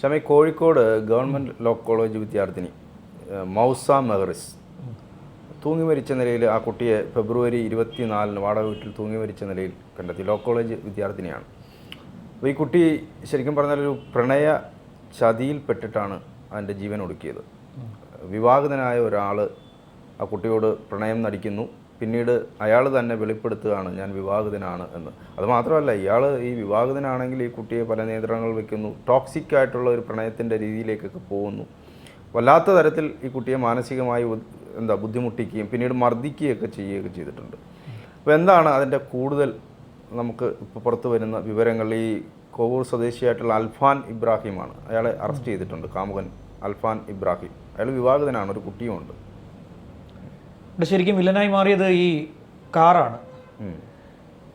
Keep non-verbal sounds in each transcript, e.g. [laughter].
Shami Kozhikode government law college വിദ്യാർത്ഥിനി മൗസ മെഹറിസ്. തൂങ്ങി മരിച്ച നിലയിൽ ആ കുട്ടിയെ ഫെബ്രുവരി ഇരുപത്തിനാലിന് വാടക വീട്ടിൽ തൂങ്ങി മരിച്ച നിലയിൽ കണ്ടെത്തി. ലോ കോളേജ് വിദ്യാർത്ഥിനിയാണ്. അപ്പോൾ ഈ കുട്ടി ശരിക്കും പറഞ്ഞാൽ ഒരു പ്രണയ ചതിയിൽപ്പെട്ടിട്ടാണ് അതിന്റെ ജീവൻ ഒടുക്കിയത്. വിവാഹിതനായ ഒരാൾ ആ കുട്ടിയോട് പ്രണയം നടിക്കുന്നു. പിന്നീട് അയാൾ തന്നെ വെളിപ്പെടുത്തുകയാണ് ഞാൻ വിവാഹിതനാണ് എന്ന്. അതുമാത്രമല്ല ഇയാൾ ഈ വിവാഹിതനാണെങ്കിൽ ഈ കുട്ടിയെ പല നിയന്ത്രണങ്ങൾ വെക്കുന്നു ടോക്സിക് ആയിട്ടുള്ള ഒരു പ്രണയത്തിന്റെ രീതിയിലേക്കൊക്കെ പോകുന്നു. വല്ലാത്ത തരത്തിൽ ഈ കുട്ടിയെ മാനസികമായി എന്താ ബുദ്ധിമുട്ടിക്കുകയും പിന്നീട് മർദ്ദിക്കുകയൊക്കെ ചെയ്യുകയൊക്കെ ചെയ്തിട്ടുണ്ട്. അപ്പോൾ എന്താണ് അതിന്റെ കൂടുതൽ നമുക്ക് ഇപ്പോൾ പുറത്തു വരുന്ന വിവരങ്ങൾ? ഈ കോവൂർ സ്വദേശിയായിട്ടുള്ള അൽഫാൻ ഇബ്രാഹിമാണ്. അയാളെ അറസ്റ്റ് ചെയ്തിട്ടുണ്ട് കാമുകൻ അൽഫാൻ ഇബ്രാഹിം. അയാൾ വിവാഹിതനാണ് ഒരു കുട്ടിയുമുണ്ട്. ഇവിടെ ശരിക്കും വില്ലനായി മാറിയത് ഈ കാറാണ്.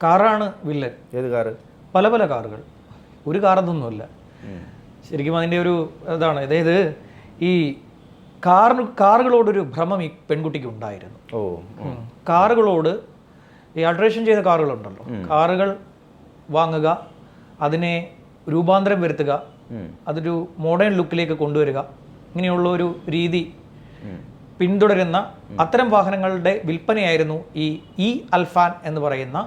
കാറാണ് വില്ലൻ. ഏത് കാറ്? പല പല കാറുകൾ. ഒരു കാറതൊന്നുമല്ല. ശരിക്കും അതിന്റെ ഒരു ഇതാണ്. അതായത് ഈ കാറിന് കാറുകളോടൊരു ഭ്രമം ഈ പെൺകുട്ടിക്ക് ഉണ്ടായിരുന്നു. ഓ കാറുകളോട് ഈ അൾട്രേഷൻ ചെയ്ത കാറുകളുണ്ടല്ലോ. കാറുകൾ വാങ്ങുക അതിനെ രൂപാന്തരം വരുത്തുക അതൊരു മോഡേൺ ലുക്കിലേക്ക് കൊണ്ടുവരിക ഇങ്ങനെയുള്ള ഒരു രീതി. പിന്തുടരുന്ന അത്തരം വാഹനങ്ങളുടെ വിൽപ്പനയായിരുന്നു ഈ ഇ അൽഫാൻ എന്ന് പറയുന്ന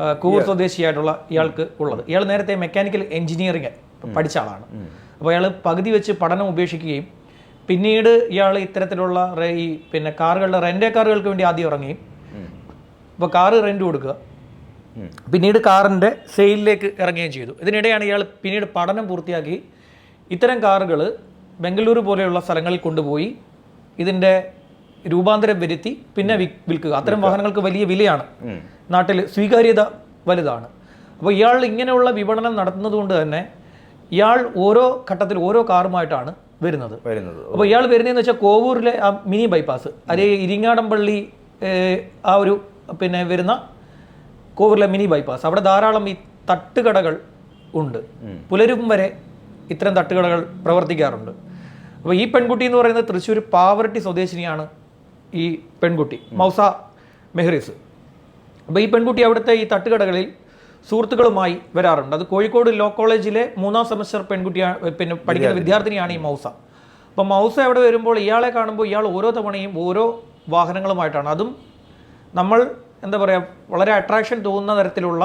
കൂർ കൂവൂർ സ്വദേശിയായിട്ടുള്ള ഇയാൾക്ക് ഉള്ളത്. ഇയാൾ നേരത്തെ മെക്കാനിക്കൽ എഞ്ചിനീയറിംഗ് പഠിച്ച ആളാണ്. അപ്പോൾ ഇയാൾ പകുതി വെച്ച് പഠനം ഉപേക്ഷിക്കുകയും പിന്നീട് ഇയാൾ ഇത്തരത്തിലുള്ള ഈ പിന്നെ കാറുകളുടെ റെന്റേ കാറുകൾക്ക് വേണ്ടി ആദ്യം ഇറങ്ങുകയും. അപ്പോൾ കാറ് റെന്റ് കൊടുക്കുക. പിന്നീട് കാറിന്റെ സെയിലിലേക്ക് ഇറങ്ങുകയും ചെയ്തു. ഇതിനിടെയാണ് ഇയാൾ പിന്നീട് പഠനം പൂർത്തിയാക്കി ഇത്തരം കാറുകൾ ബംഗളൂരു പോലെയുള്ള സ്ഥലങ്ങളിൽ കൊണ്ടുപോയി ഇതിന്റെ രൂപാന്തരം വരുത്തി പിന്നെ വിൽക്കുക. അത്തരം വാഹനങ്ങൾക്ക് വലിയ വിലയാണ്. നാട്ടിൽ സ്വീകാര്യത വലുതാണ്. അപ്പോൾ ഇയാൾ ഇങ്ങനെയുള്ള വിപണനം നടത്തുന്നത് കൊണ്ട് തന്നെ ഇയാൾ ഓരോ ഘട്ടത്തിൽ ഓരോ കാറുമായിട്ടാണ് വരുന്നത്. വരുന്നത്. അപ്പോൾ ഇയാൾ വരുന്നതെന്ന് വെച്ചാൽ കോവൂരിലെ ആ മിനി ബൈപ്പാസ് അല്ലെങ്കിൽ ഇരിങ്ങാടംപള്ളി ആ ഒരു പിന്നെ വരുന്ന കോവൂരിലെ മിനി ബൈപ്പാസ്. അവിടെ ധാരാളം ഈ തട്ടുകടകൾ ഉണ്ട്. പുലരും വരെ ഇത്തരം തട്ടുകടകൾ പ്രവർത്തിക്കാറുണ്ട്. അപ്പോൾ ഈ പെൺകുട്ടി എന്ന് പറയുന്നത് തൃശ്ശൂർ പാവറട്ടി സ്വദേശിനിയാണ് ഈ പെൺകുട്ടി മൗസ മെഹ്റിസ് അപ്പോൾ ഈ പെൺകുട്ടി അവിടുത്തെ ഈ തട്ടുകടകളിൽ സുഹൃത്തുക്കളുമായി വരാറുണ്ട്. അത് കോഴിക്കോട് ലോ കോളേജിലെ മൂന്നാം സെമസ്റ്റർ പെൺകുട്ടിയാണ് പിന്നെ പഠിക്കുന്ന വിദ്യാർത്ഥിനിയാണ് ഈ മൗസ. അപ്പോൾ മൗസ അവിടെ വരുമ്പോൾ ഇയാളെ കാണുമ്പോൾ ഇയാൾ ഓരോ തവണയും ഓരോ വാഹനങ്ങളുമായിട്ടാണ്. അതും നമ്മൾ എന്താ പറയുക വളരെ അട്രാക്ഷൻ തോന്നുന്ന തരത്തിലുള്ള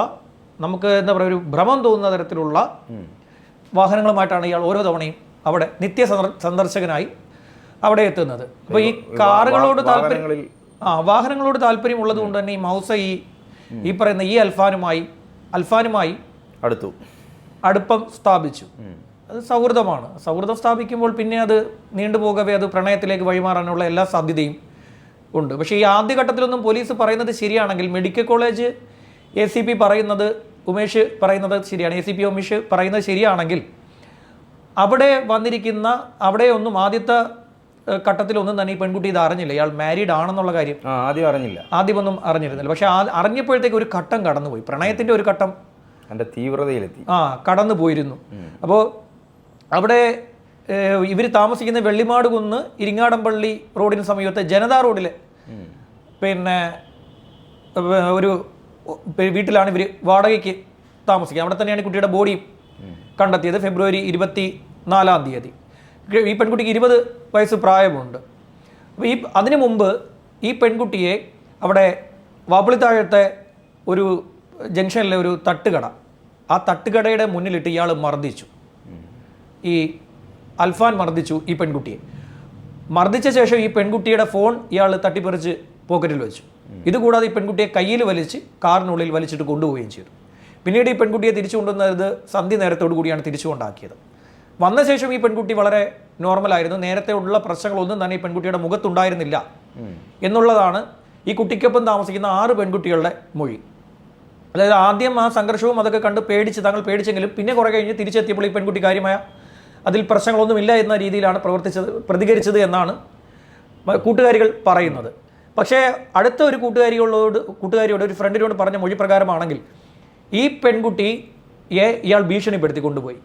നമുക്ക് എന്താ പറയുക ഒരു ഭ്രമം തോന്നുന്ന തരത്തിലുള്ള വാഹനങ്ങളുമായിട്ടാണ് ഇയാൾ ഓരോ തവണയും അവിടെ നിത്യ സന്ദർശകനായി അവിടെ എത്തുന്നത്. അപ്പോൾ ഈ കാറുകളോട് താല്പര്യം ആ വാഹനങ്ങളോട് താല്പര്യം ഉള്ളത് കൊണ്ട് തന്നെ ഈ മൗസ ഈ ഈ പറയുന്ന ഈ അൽഫാനുമായി അൽഫാനുമായി അടുത്തു. അടുപ്പം സ്ഥാപിച്ചു. അത് സൗഹൃദമാണ്. സൗഹൃദം സ്ഥാപിക്കുമ്പോൾ പിന്നെ അത് നീണ്ടുപോകവേ അത് പ്രണയത്തിലേക്ക് വഴിമാറാനുള്ള എല്ലാ സാധ്യതയും ഉണ്ട്. പക്ഷേ ഈ ആദ്യഘട്ടത്തിലൊന്നും പോലീസ് പറയുന്നത് ശരിയാണെങ്കിൽ medical college A C P പറയുന്നത് ഉമേഷ് പറയുന്നത് ശരിയാണ്. എ സി പി ഉമേഷ് പറയുന്നത് ശരിയാണെങ്കിൽ അവിടെ വന്നിരിക്കുന്ന അവിടെ ഒന്നും ആദ്യത്തെ ഘട്ടത്തിൽ ഘട്ടത്തിലൊന്നും തന്നെ ഈ പെൺകുട്ടി ഇത് അറിഞ്ഞില്ല. ഇയാൾ മാരീഡ് ആണെന്നുള്ള കാര്യം ആദ്യം അറിഞ്ഞില്ല. ആദ്യം ഒന്നും അറിഞ്ഞിരുന്നില്ല. പക്ഷെ ആ അറിഞ്ഞപ്പോഴത്തേക്ക് ഒരു ഘട്ടം കടന്നുപോയി. പ്രണയത്തിന്റെ ഒരു ഘട്ടം. എന്റെ തീവ്രതയിലെത്തി. ആ കടന്നു പോയിരുന്നു. അപ്പോൾ അവിടെ ഇവർ താമസിക്കുന്ന വെള്ളിമാട് കുന്ന് ഇരിങ്ങാടംപള്ളി റോഡിന് സമീപത്തെ ജനതാ റോഡിലെ പിന്നെ ഒരു വീട്ടിലാണ് ഇവർ വാടകയ്ക്ക് താമസിക്കുക അവിടെ തന്നെയാണ് കുട്ടിയുടെ ബോഡി കണ്ടെത്തിയത് ഫെബ്രുവരി ഇരുപത്തി നാലാം തീയതി ഈ പെൺകുട്ടിക്ക് ഇരുപത് വയസ്സ് പ്രായമുണ്ട്. അപ്പോൾ ഈ അതിനു മുമ്പ് ഈ പെൺകുട്ടിയെ അവിടെ വാപ്പിളിത്താഴത്തെ ഒരു ജംഗ്ഷനിലെ ഒരു തട്ടുകട ആ തട്ടുകടയുടെ മുന്നിലിട്ട് ഇയാൾ മർദ്ദിച്ചു. ഈ അൽഫാൻ മർദ്ദിച്ചു ഈ പെൺകുട്ടിയെ. മർദ്ദിച്ച ശേഷം ഈ പെൺകുട്ടിയുടെ ഫോൺ ഇയാൾ തട്ടിപ്പറിച്ച് പോക്കറ്റിൽ വെച്ചു. ഇതുകൂടാതെ ഈ പെൺകുട്ടിയെ കയ്യിൽ വലിച്ച് കാറിനുള്ളിൽ വലിച്ചിട്ട് കൊണ്ടുപോവുകയും ചെയ്തു. പിന്നീട് ഈ പെൺകുട്ടിയെ തിരിച്ചു കൊണ്ടുവന്നത് സന്ധ്യ നേരത്തോടു കൂടിയാണ് തിരിച്ചു കൊണ്ടാക്കിയത് വന്ന ശേഷം ഈ പെൺകുട്ടി വളരെ നോർമലായിരുന്നു. നേരത്തെ ഉള്ള പ്രശ്നങ്ങളൊന്നും തന്നെ ഈ പെൺകുട്ടിയുടെ മുഖത്തുണ്ടായിരുന്നില്ല. എന്നുള്ളതാണ് ഈ കുട്ടിക്കൊപ്പം താമസിക്കുന്ന ആറ് പെൺകുട്ടികളുടെ മൊഴി. അതായത് ആദ്യം ആ സംഘർഷവും അതൊക്കെ കണ്ട് പേടിച്ച് തങ്ങൾ പേടിച്ചെങ്കിലും പിന്നെ കുറെ കഴിഞ്ഞ് തിരിച്ചെത്തിയപ്പോൾ ഈ പെൺകുട്ടി കാര്യമായ അതിൽ പ്രശ്നങ്ങളൊന്നുമില്ല എന്ന രീതിയിലാണ് പ്രവർത്തിച്ചത് പ്രതികരിച്ചത് എന്നാണ് കൂട്ടുകാരികൾ പറയുന്നത്. പക്ഷേ അടുത്ത ഒരു കൂട്ടുകാരികളോട് കൂട്ടുകാരിയോട് ഒരു ഫ്രണ്ടിനോട് പറഞ്ഞ മൊഴി പ്രകാരമാണെങ്കിൽ ഈ പെൺകുട്ടിയെ ഇയാൾ ഭീഷണിപ്പെടുത്തി കൊണ്ടുപോയി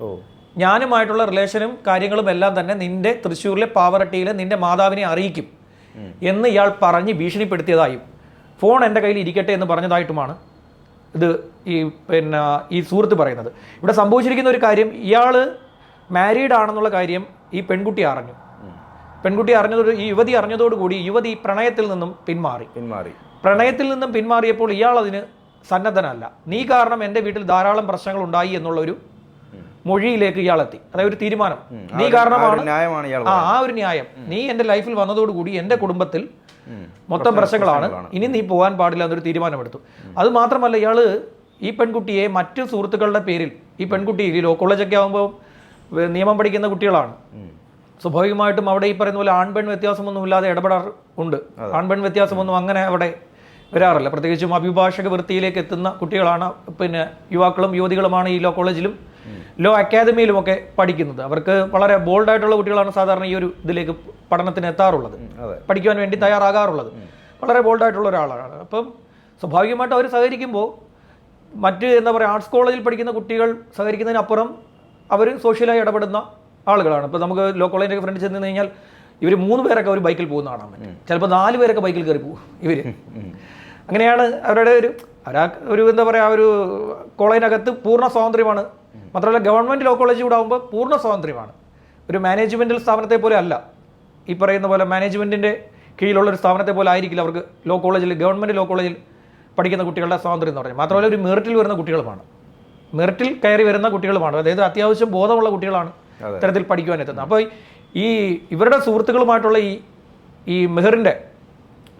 ഓ. ഞാനുമായിട്ടുള്ള റിലേഷനും കാര്യങ്ങളും എല്ലാം തന്നെ നിന്റെ തൃശ്ശൂരിലെ പാവറട്ടിയിലെ നിന്റെ മാതാവിനെ അറിയിക്കും എന്ന് ഇയാൾ പറഞ്ഞ് ഭീഷണിപ്പെടുത്തിയതായും. ഫോൺ എന്റെ കയ്യിൽ ഇരിക്കട്ടെ എന്ന് പറഞ്ഞതായിട്ടുമാണ് ഇത് ഈ പിന്നെ ഈ സുഹൃത്ത് പറയുന്നത്. ഇവിടെ സംഭവിച്ചിരിക്കുന്ന ഒരു കാര്യം ഇയാൾ മാരീഡ് ആണെന്നുള്ള കാര്യം ഈ പെൺകുട്ടി അറിഞ്ഞു. പെൺകുട്ടി അറിഞ്ഞതോട് ഈ യുവതി അറിഞ്ഞതോടുകൂടി യുവതി പ്രണയത്തിൽ നിന്നും പിന്മാറി. പിന്മാറി. പ്രണയത്തിൽ നിന്നും പിന്മാറിയപ്പോൾ ഇയാൾ അതിന് സന്നദ്ധനല്ല. നീ കാരണം എന്റെ വീട്ടിൽ ധാരാളം പ്രശ്നങ്ങൾ ഉണ്ടായി എന്നുള്ള ഒരു മൊഴിയിലേക്ക് ഇയാളെത്തി. അതായത് ഒരു തീരുമാനം. നീ കാരണമാണ് ആ ആ ഒരു ന്യായം. നീ എന്റെ ലൈഫിൽ വന്നതോടുകൂടി എന്റെ കുടുംബത്തിൽ മൊത്തം പ്രശ്നങ്ങളാണ്. ഇനി നീ പോകാൻ പാടില്ല എന്നൊരു തീരുമാനമെടുത്തു. അത് മാത്രമല്ല ഇയാൾ ഈ പെൺകുട്ടിയെ മറ്റു സുഹൃത്തുക്കളുടെ പേരിൽ ഈ പെൺകുട്ടി ഈ ലോ കോളേജൊക്കെ ആകുമ്പോൾ നിയമം പഠിക്കുന്ന കുട്ടികളാണ്. സ്വാഭാവികമായിട്ടും അവിടെ ഈ പറയുന്ന പോലെ ആൺപെൺ വ്യത്യാസമൊന്നുമില്ലാതെ ഇടപെടാറ് ഉണ്ട്. ആൺപെൺ വ്യത്യാസമൊന്നും അങ്ങനെ അവിടെ വരാറില്ല. പ്രത്യേകിച്ചും അഭിഭാഷക വൃത്തിയിലേക്ക് എത്തുന്ന കുട്ടികളാണ് പിന്നെ യുവാക്കളും യുവതികളുമാണ് ഈ ലോ കോളേജിലും ലോ അക്കാദമിയിലും ഒക്കെ പഠിക്കുന്നത്. അവർക്ക് വളരെ ബോൾഡായിട്ടുള്ള കുട്ടികളാണ് സാധാരണ ഈ ഒരു ഇതിലേക്ക് പഠനത്തിന് എത്താറുള്ളത്. പഠിക്കുവാൻ വേണ്ടി തയ്യാറാകാറുള്ളത്. വളരെ ബോൾഡായിട്ടുള്ള ഒരാളാണ്. അപ്പം സ്വാഭാവികമായിട്ട് അവർ സഹകരിക്കുമ്പോൾ മറ്റ് എന്താ പറയുക ആർട്സ് കോളേജിൽ പഠിക്കുന്ന കുട്ടികൾ സഹകരിക്കുന്നതിനപ്പുറം അവർ സോഷ്യലായി ഇടപെടുന്ന ആളുകളാണ്. ഇപ്പോൾ നമുക്ക് ലോ കോളേജിന്റെ ഫ്രണ്ട് ചെന്ന് കഴിഞ്ഞാൽ ഇവർ മൂന്ന് പേരൊക്കെ ഒരു ബൈക്കിൽ പോകുന്ന ആളാണ്. പറ്റും ചിലപ്പോൾ നാല് പേരൊക്കെ ബൈക്കിൽ കയറി പോകും ഇവർ അങ്ങനെയാണ് അവരുടെ ഒരു അവരാ ഒരു എന്താ പറയുക ഒരു കോളേജിനകത്ത് പൂർണ സ്വാതന്ത്ര്യമാണ്. മാത്രമല്ല ഗവൺമെന്റ് ലോ കോളേജ് കൂടെ ആകുമ്പോൾ പൂർണ സ്വാതന്ത്ര്യമാണ്. ഒരു മാനേജ്മെന്റൽ സ്ഥാപനത്തെ പോലെ അല്ല. ഈ പറയുന്ന പോലെ മാനേജ്മെന്റിന്റെ കീഴിലുള്ള ഒരു സ്ഥാപനത്തെ പോലെ ആയിരിക്കില്ല അവർക്ക് ലോ കോളേജിൽ ഗവൺമെന്റ് ലോ കോളേജിൽ പഠിക്കുന്ന കുട്ടികളുടെ സ്വാതന്ത്ര്യം എന്ന് പറഞ്ഞു മാത്രമല്ല ഒരു മെറിറ്റിൽ വരുന്ന കുട്ടികളുമാണ്. മെറിറ്റിൽ കയറി വരുന്ന കുട്ടികളുമാണ്. അതായത് അത്യാവശ്യം ബോധമുള്ള കുട്ടികളാണ്. ഇത്തരത്തിൽ പഠിക്കുവാൻ എത്തുന്നത്. അപ്പോൾ ഈ ഇവരുടെ സുഹൃത്തുക്കളുമായിട്ടുള്ള ഈ ഈ മെഹറിന്റെ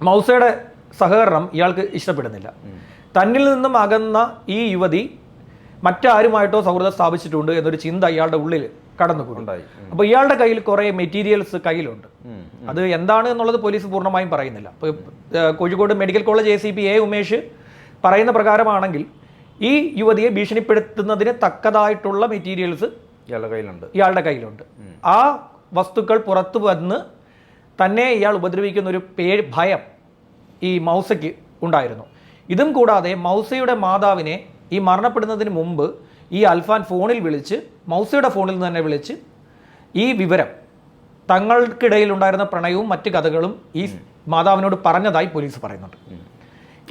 മൗസയുടെ സഹകരണം ഇയാൾക്ക് ഇഷ്ടപ്പെടുന്നില്ല. തന്നിൽ നിന്നും അകന്ന ഈ യുവതി മറ്റാരുമായിട്ടോ സൗഹൃദം സ്ഥാപിച്ചിട്ടുണ്ട് എന്നൊരു ചിന്ത ഇയാളുടെ ഉള്ളിൽ കടന്നുകൂടി അപ്പോൾ ഇയാളുടെ കയ്യിൽ കുറേ മെറ്റീരിയൽസ് കയ്യിലുണ്ട്. അത് എന്താണ് എന്നുള്ളത് പോലീസ് പൂർണമായും പറയുന്നില്ല. Kozhikode medical college A C P A Umesh പറയുന്ന പ്രകാരമാണെങ്കിൽ ഈ യുവതിയെ ഭീഷണിപ്പെടുത്തുന്നതിന് തക്കതായിട്ടുള്ള മെറ്റീരിയൽസ് ഇയാളുടെ കയ്യിലുണ്ട്. ഇയാളുടെ കയ്യിലുണ്ട്. ആ വസ്തുക്കൾ പുറത്തു വന്ന് തന്നെ ഇയാൾ ഉപദ്രവിക്കുന്ന ഒരു പേ ഭയം ഈ മൗസയ്ക്ക് ഉണ്ടായിരുന്നു. ഇതും കൂടാതെ മൗസയുടെ മാതാവിനെ ഈ മരണപ്പെടുന്നതിന് മുമ്പ് ഈ അൽഫാൻ ഫോണിൽ വിളിച്ച് മൗസയുടെ ഫോണിൽ നിന്ന് തന്നെ വിളിച്ച് ഈ വിവരം തങ്ങൾക്കിടയിൽ ഉണ്ടായിരുന്ന പ്രണയവും മറ്റ് കഥകളും ഈ മാതാവിനോട് പറഞ്ഞതായി പോലീസ് പറയുന്നുണ്ട്.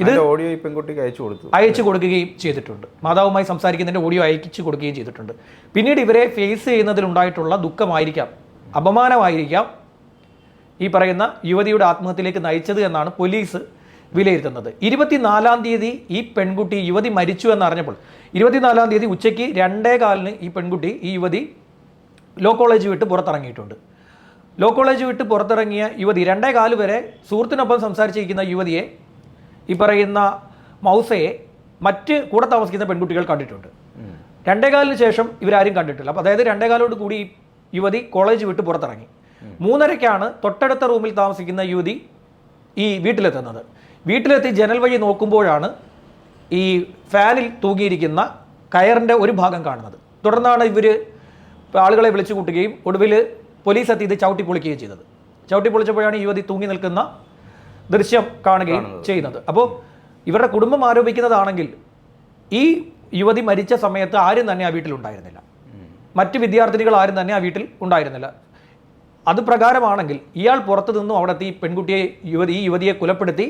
ഇത് ഓഡിയോ പെൺകുട്ടിക്ക് അയച്ചു കൊടുത്തു. അയച്ചു കൊടുക്കുകയും ചെയ്തിട്ടുണ്ട്. മാതാവുമായി സംസാരിക്കുന്നതിന്റെ ഓഡിയോ അയച്ചു കൊടുക്കുകയും ചെയ്തിട്ടുണ്ട്. പിന്നീട് ഇവരെ ഫേസ് ചെയ്യുന്നതിലുണ്ടായിട്ടുള്ള ദുഃഖമായിരിക്കാം അപമാനമായിരിക്കാം ഈ പറയുന്ന യുവതിയുടെ ആത്മഹത്യയിലേക്ക് നയിച്ചത് എന്നാണ് പോലീസ് വിലയിരുത്തുന്നത്. ഇരുപത്തിനാലാം തീയതി ഈ പെൺകുട്ടി യുവതി മരിച്ചു എന്നറിഞ്ഞപ്പോൾ ഇരുപത്തിനാലാം തീയതി ഉച്ചയ്ക്ക് രണ്ടേ കാലിന് ഈ പെൺകുട്ടി ഈ യുവതി ലോ കോളേജ് വിട്ട് പുറത്തിറങ്ങിയിട്ടുണ്ട്. ലോ കോളേജ് വിട്ട് പുറത്തിറങ്ങിയ യുവതി രണ്ടേ കാൽ വരെ സുഹൃത്തിനൊപ്പം സംസാരിച്ചിരിക്കുന്ന യുവതിയെ ഈ പറയുന്ന മൗസയെ മറ്റ് കൂടെ താമസിക്കുന്ന പെൺകുട്ടികൾ കണ്ടിട്ടുണ്ട്. രണ്ടേകാലിന് ശേഷം ഇവരാരും കണ്ടിട്ടില്ല. അപ്പോൾ അതായത് രണ്ടേകാലോട് കൂടി ഈ യുവതി കോളേജ് വിട്ട് പുറത്തിറങ്ങി. മൂന്നരയ്ക്കാണ് തൊട്ടടുത്ത റൂമിൽ താമസിക്കുന്ന യുവതി ഈ വീട്ടിലെത്തുന്നത്. വീട്ടിലെത്തി ജനൽ വഴി നോക്കുമ്പോഴാണ് ഈ ഫാനിൽ തൂങ്ങിയിരിക്കുന്ന കയറിന്റെ ഒരു ഭാഗം കാണുന്നത്. തുടർന്നാണ് ഇവർ ആളുകളെ വിളിച്ചു കൂട്ടുകയും ഒടുവിൽ പോലീസ് എത്തി ഇത് ചവിട്ടി പൊളിക്കുകയും ചെയ്തത്. ചവിട്ടി പൊളിച്ചപ്പോഴാണ് യുവതി തൂങ്ങി നിൽക്കുന്ന ദൃശ്യം കാണുകയും ചെയ്യുന്നത്. അപ്പോൾ ഇവരുടെ കുടുംബം ആരോപിക്കുന്നതാണെങ്കിൽ ഈ യുവതി മരിച്ച സമയത്ത് ആരും തന്നെ ആ വീട്ടിലുണ്ടായിരുന്നില്ല മറ്റ് വിദ്യാർത്ഥിനികൾ ആരും തന്നെ ആ വീട്ടിൽ ഉണ്ടായിരുന്നില്ല. അത് പ്രകാരമാണെങ്കിൽ ഇയാൾ പുറത്തു നിന്നും അവിടെ എത്തി ഈ പെൺകുട്ടിയെ യുവതി ഈ യുവതിയെ കൊലപ്പെടുത്തി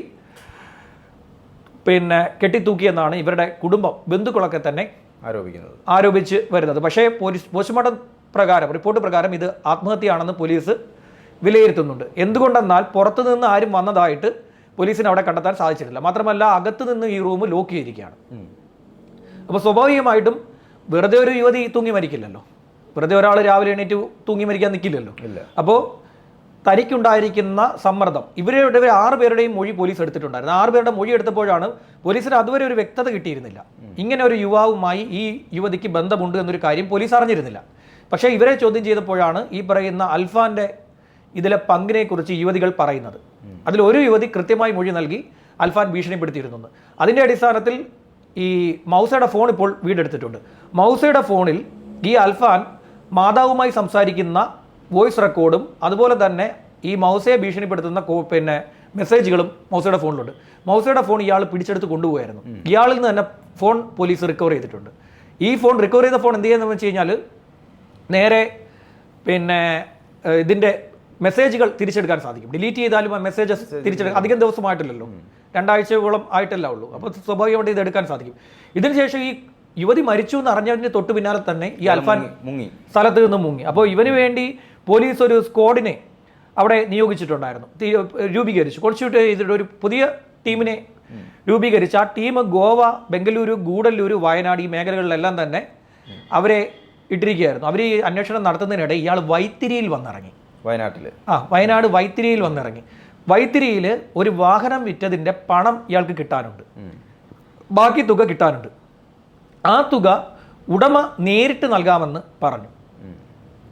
പിന്നെ കെട്ടിത്തൂക്കിയെന്നാണ് ഇവരുടെ കുടുംബം ബന്ധുക്കളൊക്കെ തന്നെ ആരോപിക്കുന്നത്. ആരോപിച്ച് വരുന്നത്. പക്ഷേ പോലീസ് പോസ്റ്റ്മോർട്ടം പ്രകാരം റിപ്പോർട്ട് പ്രകാരം ഇത് ആത്മഹത്യയാണെന്ന് പോലീസ് വിലയിരുത്തുന്നുണ്ട്. എന്തുകൊണ്ടെന്നാൽ പുറത്തു നിന്ന് ആരും വന്നതായിട്ട് പോലീസിന് അവിടെ കണ്ടെത്താൻ സാധിച്ചിട്ടില്ല. മാത്രമല്ല അകത്ത് നിന്ന് ഈ റൂം ലോക്ക് ചെയ്തിരിക്കുകയാണ്. അപ്പോൾ സ്വാഭാവികമായിട്ടും വെറുതെ ഒരു യുവതി തൂങ്ങി മരിക്കില്ലല്ലോ. വെറുതെ ഒരാൾ രാവിലെ എണീറ്റ് തൂങ്ങി മരിക്കാൻ നിൽക്കില്ലല്ലോ അപ്പോൾ തനിക്കുണ്ടായിരിക്കുന്ന സമ്മർദ്ദം. ഇവരുടെ ആറ് പേരുടെയും മൊഴി പോലീസ് എടുത്തിട്ടുണ്ടായിരുന്നു. ആറ് പേരുടെ മൊഴി എടുത്തപ്പോഴാണ് പോലീസിന് അതുവരെ ഒരു വ്യക്തത കിട്ടിയിരുന്നില്ല. ഇങ്ങനെ ഒരു യുവാവുമായി ഈ യുവതിക്ക് ബന്ധമുണ്ട് എന്നൊരു കാര്യം പോലീസ് അറിഞ്ഞിരുന്നില്ല. പക്ഷേ ഇവരെ ചോദ്യം ചെയ്തപ്പോഴാണ് ഈ പറയുന്ന അൽഫാന്റെ ഇതിലെ പങ്കിനെക്കുറിച്ച് യുവതികൾ പറയുന്നത്. അതിൽ ഒരു യുവതി കൃത്യമായി മൊഴി നൽകി അൽഫാൻ ഭീഷണിപ്പെടുത്തിയിരുന്നു. അതിന്റെ അടിസ്ഥാനത്തിൽ ഈ മൗസയുടെ ഫോൺ ഇപ്പോൾ വീടെടുത്തിട്ടുണ്ട്. മൗസയുടെ ഫോണിൽ ഈ അൽഫാൻ മാതാവുമായി സംസാരിക്കുന്ന വോയിസ് റെക്കോർഡും അതുപോലെ തന്നെ ഈ മൗസയെ ഭീഷണിപ്പെടുത്തുന്ന പിന്നെ മെസ്സേജുകളും മൗസയുടെ ഫോണിലുണ്ട്. മൗസയുടെ ഫോൺ ഇയാൾ പിടിച്ചെടുത്ത് കൊണ്ടുപോയായിരുന്നു. ഇയാളിൽ നിന്ന് തന്നെ ഫോൺ പോലീസ് റിക്കവർ ചെയ്തിട്ടുണ്ട്. ഈ ഫോൺ റിക്കവർ ചെയ്ത ഫോൺ എന്ത് ചെയ്യുന്നതെന്ന് വെച്ച് കഴിഞ്ഞാൽ നേരെ പിന്നെ ഇതിന്റെ മെസ്സേജുകൾ തിരിച്ചെടുക്കാൻ സാധിക്കും. ഡിലീറ്റ് ചെയ്താലും ആ മെസ്സേജസ് തിരിച്ചെടുക്കാൻ അധികം ദിവസമായിട്ടില്ലല്ലോ. രണ്ടാഴ്ചയോളം ആയിട്ടല്ല ഉള്ളൂ. അപ്പോൾ സ്വാഭാവികമായിട്ട് ഇത് എടുക്കാൻ സാധിക്കും. ഇതിനുശേഷം ഈ യുവതി മരിച്ചു എന്ന് അറിഞ്ഞതിന് തൊട്ട് പിന്നാലെ തന്നെ ഈ അൽഫാൻ മുങ്ങി സ്ഥലത്ത് നിന്ന് മുങ്ങി. അപ്പോൾ ഇവന് വേണ്ടി പോലീസ് ഒരു സ്ക്വാഡിനെ അവിടെ നിയോഗിച്ചിട്ടുണ്ടായിരുന്നു. രൂപീകരിച്ചു. കോൺസ്റ്റിറ്റ്യൂട്ട് ചെയ്തിട്ട് ഒരു പുതിയ ടീമിനെ രൂപീകരിച്ച് ആ ടീം ഗോവ ബംഗളൂരു ഗൂഡല്ലൂരു വയനാട് ഈ മേഖലകളിലെല്ലാം തന്നെ അവരെ ഇട്ടിരിക്കുകയായിരുന്നു. അവർ ഈ അന്വേഷണം നടത്തുന്നതിനിടെ ഇയാൾ വൈത്തിരിയിൽ വന്നിറങ്ങി. വയനാട്ടിൽ ആ വയനാട് വൈത്തിരിയിൽ വന്നിറങ്ങി. വൈത്തിരിയിൽ ഒരു വാഹനം വിറ്റതിന്റെ പണം ഇയാൾക്ക് കിട്ടാനുണ്ട്. ബാക്കി തുക കിട്ടാനുണ്ട്. ആ തുക ഉടമ നേരിട്ട് നൽകാമെന്ന് പറഞ്ഞു.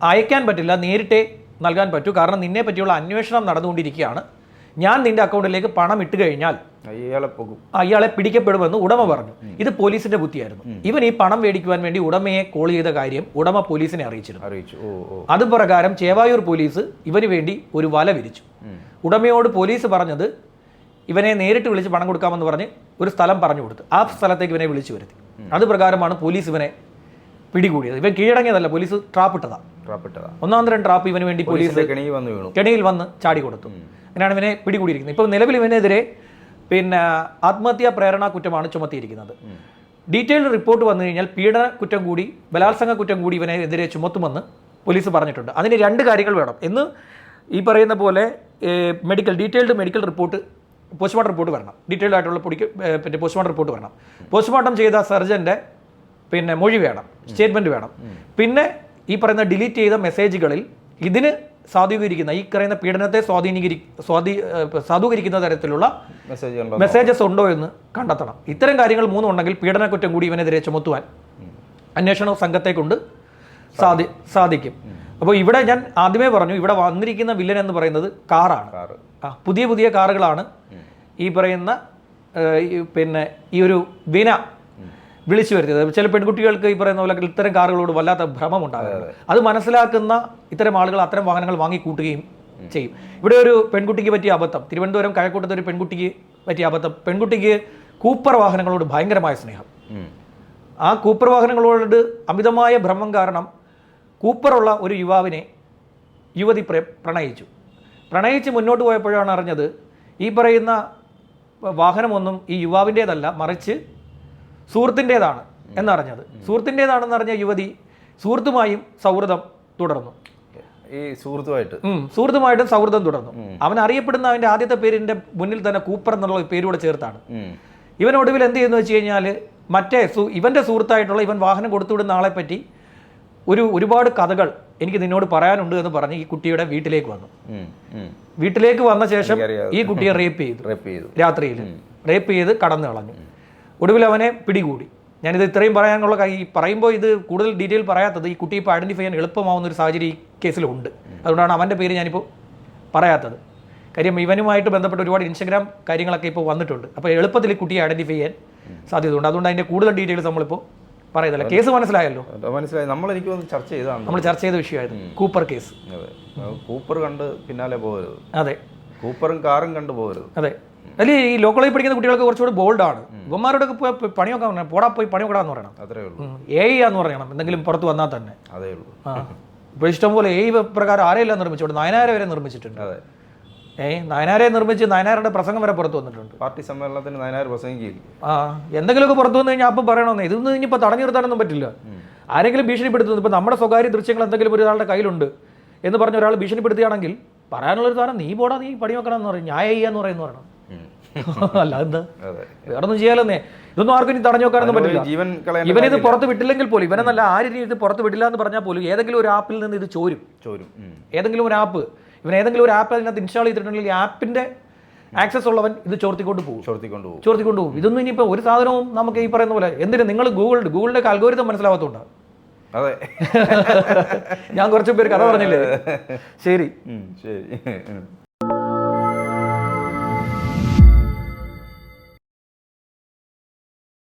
അയക്കാൻ പറ്റില്ല നേരിട്ടേ നൽകാൻ പറ്റൂ. കാരണം നിന്നെ പറ്റിയുള്ള അന്വേഷണം നടന്നുകൊണ്ടിരിക്കുകയാണ്. ഞാൻ നിന്റെ അക്കൗണ്ടിലേക്ക് പണം ഇട്ട് കഴിഞ്ഞാൽ അയാളെ പോകും. അയാളെ പിടിക്കപ്പെടുമെന്ന് ഉടമ പറഞ്ഞു. ഇത് പോലീസിന്റെ ബുദ്ധിയായിരുന്നു. ഇവൻ ഈ പണം മേടിക്കുവാൻ വേണ്ടി ഉടമയെ കോൾ ചെയ്ത കാര്യം ഉടമ പോലീസിനെ അറിയിച്ചിരുന്നു. അറിയിച്ചു. അത് പ്രകാരം ചേവായൂർ പോലീസ് ഇവന് വേണ്ടി ഒരു വല വിരിച്ചു. ഉടമയോട് പോലീസ് പറഞ്ഞത് ഇവനെ നേരിട്ട് വിളിച്ച് പണം കൊടുക്കാമെന്ന് പറഞ്ഞ് ഒരു സ്ഥലം പറഞ്ഞു കൊടുത്തു. ആ സ്ഥലത്തേക്ക് ഇവനെ വിളിച്ചു വരുത്തി. അത് പ്രകാരമാണ് പോലീസ് ഇവനെ പിടികൂടിയത്. ഇവൻ കീഴടങ്ങിയതല്ല പോലീസ് ട്രാപ്പ് ഇട്ടതാ ട്രാപ്പിട്ടതാ. ഒന്നാം തരം ട്രാപ്പ് ഇവന് വേണ്ടി പോലീസ് പോലീസിന്റെ കെണി വന്ന് വീണു. കെണിയിൽ വന്ന് ചാടി കൊടുത്തു. അങ്ങനെയാണ് ഇവനെ പിടികൂടിയിരിക്കുന്നത്. ഇപ്പോൾ നിലവിൽ ഇവനെതിരെ പിന്നെ ആത്മഹത്യാ പ്രേരണ കുറ്റമാണ് ചുമത്തിയിരിക്കുന്നത്. ഡീറ്റെയിൽഡ് റിപ്പോർട്ട് വന്നു കഴിഞ്ഞാൽ പീഡന കുറ്റം കൂടി ബലാത്സംഗ കുറ്റം കൂടി ഇവനെ എതിരെ ചുമത്തുമെന്ന് പോലീസ് പറഞ്ഞിട്ടുണ്ട്. അതിന് രണ്ട് കാര്യങ്ങൾ വേണം. എന്ന് ഈ പറയുന്ന പോലെ medical detailed medical report postmortem report വരണം. ഡീറ്റെയിൽഡ് ആയിട്ടുള്ള പൊടിക്ക് പിന്നെ പോസ്റ്റ്മോർട്ടം റിപ്പോർട്ട് വരണം. പോസ്റ്റ്മോർട്ടം ചെയ്ത സർജന്റെ പിന്നെ മൊഴി വേണം സ്റ്റേറ്റ്മെന്റ് വേണം. പിന്നെ ഈ പറയുന്ന ഡിലീറ്റ് ചെയ്ത മെസ്സേജുകളിൽ ഇതിന് സാധൂകരിക്കുന്ന ഈ പറയുന്ന പീഡനത്തെ സ്വാധീനികരി സ്വാധീ സാധൂകരിക്കുന്ന തരത്തിലുള്ള മെസ്സേജസ് ഉണ്ടോ എന്ന് കണ്ടെത്തണം. ഇത്തരം കാര്യങ്ങൾ മൂന്നുണ്ടെങ്കിൽ പീഡന കുറ്റം കൂടി ഇവനെതിരെ ചുമത്തുവാൻ അന്വേഷണ സംഘത്തെ കൊണ്ട് സാധി സാധിക്കും. അപ്പോൾ ഇവിടെ ഞാൻ ആദ്യമേ പറഞ്ഞു ഇവിടെ വന്നിരിക്കുന്ന വില്ലൻ എന്ന് പറയുന്നത് കാറാണ്. കാറ്. ആ പുതിയ പുതിയ കാറുകളാണ് ഈ പറയുന്ന പിന്നെ ഈ ഒരു വിന വിളിച്ചു വരുത്തിയത്. ചില പെൺകുട്ടികൾക്ക് ഈ പറയുന്ന പോലെ ഇത്തരം കാറുകളോട് വല്ലാത്ത ഭ്രമം ഉണ്ടാകുന്നത്. അത് മനസ്സിലാക്കുന്ന ഇത്തരം ആളുകൾ അത്തരം വാഹനങ്ങൾ വാങ്ങിക്കൂട്ടുകയും ചെയ്യും. ഇവിടെ ഒരു പെൺകുട്ടിക്ക് പറ്റിയ അബദ്ധം തിരുവനന്തപുരം കഴക്കൂട്ടത്തെ ഒരു പെൺകുട്ടിക്ക് പറ്റിയ അബദ്ധം. പെൺകുട്ടിക്ക് കൂപ്പർ വാഹനങ്ങളോട് ഭയങ്കരമായ സ്നേഹം. ആ കൂപ്പർ വാഹനങ്ങളോട് അമിതമായ ഭ്രമം കാരണം കൂപ്പറുള്ള ഒരു യുവാവിനെ യുവതി പ്ര പ്രണയിച്ചു. പ്രണയിച്ച് മുന്നോട്ട് പോയപ്പോഴാണ് അറിഞ്ഞത് ഈ പറയുന്ന വാഹനമൊന്നും ഈ യുവാവിന്റേതല്ല മറിച്ച് സുഹൃത്തിന്റേതാണ് എന്നറിഞ്ഞത്. സുഹൃത്തിന്റേതാണെന്ന് അറിഞ്ഞ യുവതി സുഹൃത്തുമായും സൗഹൃദം തുടർന്നു. ഈ സുഹൃത്തുമായിട്ട്. സുഹൃത്തുമായിട്ടും സൗഹൃദം തുടർന്നു. അവൻ അറിയപ്പെടുന്ന അവന്റെ ആദ്യത്തെ പേരിന്റെ മുന്നിൽ തന്നെ കൂപ്പർ എന്നുള്ള പേര് പേരൂടെ ചേർത്താണ്. ഇവനൊടുവിൽ ഇവൻ ഒടുവിൽ എന്ത് ചെയ്യുന്നു വെച്ച് കഴിഞ്ഞാൽ മറ്റേ സു ഇവന്റെ സുഹൃത്തായിട്ടുള്ള ഇവൻ വാഹനം കൊടുത്തുവിടുന്ന ആളെ പറ്റി ഒരു ഒരുപാട് കഥകൾ എനിക്ക് നിന്നോട് പറയാനുണ്ട് എന്ന് പറഞ്ഞ് ഈ കുട്ടിയുടെ വീട്ടിലേക്ക് വന്നു. വീട്ടിലേക്ക് വന്ന ശേഷം ഈ കുട്ടിയെ റേപ്പ് ചെയ്തു. [laughs] റേപ്പ് ചെയ്തു. രാത്രിയിൽ റേപ്പ് ചെയ്ത് കടന്നു കളഞ്ഞു. ഒടുവിൽ അവനെ പിടികൂടി. ഞാനിത് ഇത്രയും പറയാനുള്ള ഈ പറയുമ്പോൾ ഇത് കൂടുതൽ ഡീറ്റെയിൽ പറയാത്തത് ഈ കുട്ടി ഇപ്പോൾ ഐഡന്റിഫൈ ചെയ്യാൻ എളുപ്പമാവുന്ന ഒരു സാഹചര്യം ഈ കേസിലുണ്ട്. അതുകൊണ്ടാണ് അവന്റെ പേര് ഞാനിപ്പോൾ പറയാത്തത്. കാര്യം ഇവനുമായിട്ട് ബന്ധപ്പെട്ട് ഒരുപാട് ഇൻസ്റ്റഗ്രാം കാര്യങ്ങളൊക്കെ ഇപ്പോൾ വന്നിട്ടുണ്ട്. അപ്പോൾ എളുപ്പത്തിൽ ഈ കുട്ടിയെ ഐഡന്റിഫൈ ചെയ്യാൻ സാധ്യതയുണ്ട്. അതുകൊണ്ട് അതിന്റെ കൂടുതൽ ഡീറ്റെയിൽസ് നമ്മളിപ്പോൾ പറയുന്നില്ല കേസ് മനസ്സിലായല്ലോ. മനസ്സിലായി. നമ്മൾ എനിക്ക് ചർച്ച ചെയ്തതാണ്. നമ്മൾ ചർച്ച ചെയ്ത വിഷയമായിരുന്നു. Cooper case. അതെ. കൂപ്പർ കണ്ട് പിന്നാലെ പോകരുത്. അതെ. കൂപ്പറും കാറും കണ്ടു പോകരുത്. അതെ. അല്ലെ ഈ ലോക്കളിൽ പഠിക്കുന്ന കുട്ടികൾക്ക് കുറച്ചുകൂടി ബോൾഡാണ് ഇവന്മാരോടൊക്കെ പോയി പണിയൊക്കെ പറഞ്ഞാൽ പോടാ പോയി പണിയൊക്കെടാന്ന് പറയണം. അത്രേ ഉള്ളൂ. എ ആന്ന് പറയണം. എന്തെങ്കിലും പുറത്ത് വന്നാൽ തന്നെ. അതേ ഉള്ളൂ. ഇപ്പൊ ഇപ്പോൾ ഇഷ്ടംപോലെ എ പ്രകാരം ആരെയെല്ലാം നിർമ്മിച്ചു? നയനാര വരെ നിർമ്മിച്ചിട്ടുണ്ട്. അതെ. ഏ നയനാരെ നിർമ്മിച്ച് നയനാരുടെ പ്രസംഗം വരെ പുറത്തു വന്നിട്ടുണ്ട്. പാർട്ടി സമ്മേളനത്തിന് നയനാർ പ്രസംഗിക്കില്ല ആ എന്തെങ്കിലുമൊക്കെ പുറത്തു വന്നു കഴിഞ്ഞാൽ അപ്പം പറയണമെന്നേ ഇതൊന്നും ഇനിയിപ്പോൾ തടഞ്ഞു നിർത്താനൊന്നും പറ്റില്ല. ആരെങ്കിലും ഭീഷണിപ്പെടുത്തുന്നു. ഇപ്പം നമ്മുടെ സ്വകാര്യ ദൃശ്യങ്ങൾ എന്തെങ്കിലും ഒരാളുടെ കയ്യിലുണ്ട് എന്ന് പറഞ്ഞ ഒരാൾ ഭീഷണിപ്പെടുത്തുകയാണെങ്കിൽ പറയാനുള്ളൊരു സാധനം നീ പോടാ നീ പണി വെക്കണം എന്ന് പറയും. ന്യായ ചെയ്യാന്ന് പറയുന്നു പറയണം. [laughs] അല്ല എന്താ വേറെ ഒന്നും ചെയ്യാലെന്നേ ഇതൊന്നും ആർക്കും ഇനി തടഞ്ഞു വെക്കാനൊന്നും പറ്റില്ല. ജീവൻ കളയാൻ ഇവനിത് പുറത്ത് വിട്ടില്ലെങ്കിൽ പോലും ഇവനെന്നല്ല നല്ല ആരും ഇത് പുറത്ത് വിടില്ല എന്ന് പറഞ്ഞാൽ പോലും ഏതെങ്കിലും ഒരു ആപ്പിൽ നിന്ന് ഇത് ചോരും. ചോരും. ഏതെങ്കിലും ഒരു ആപ്പ് ഇവൻ ഏതെങ്കിലും ഒരു ആപ്പ് അതിനകത്ത് ഇൻസ്റ്റാൾ ചെയ്തിട്ടുണ്ടെങ്കിൽ ആപ്പിന്റെ ആക്സസ് ഉള്ളവൻ ഇത് ചോർത്തിക്കൊണ്ട് പോകും. ചോർത്തിക്കൊണ്ട് പോകും. ചോർത്തിക്കൊണ്ട് പോകും. ഇതൊന്നും ഇനിയിപ്പോൾ ഒരു സാധനവും നമുക്ക് ഈ പറയുന്ന പോലെ എന്തിനു നിങ്ങൾ ഗൂഗിൾ ഗൂഗിളിന്റെ അൽഗോരിതം മനസ്സിലാവാത്തതുകൊണ്ട് അതെ. [laughs] ഞാൻ കുറച്ച് പേര് കഥ പറഞ്ഞില്ലേ? [laughs] ശരി. ശരി.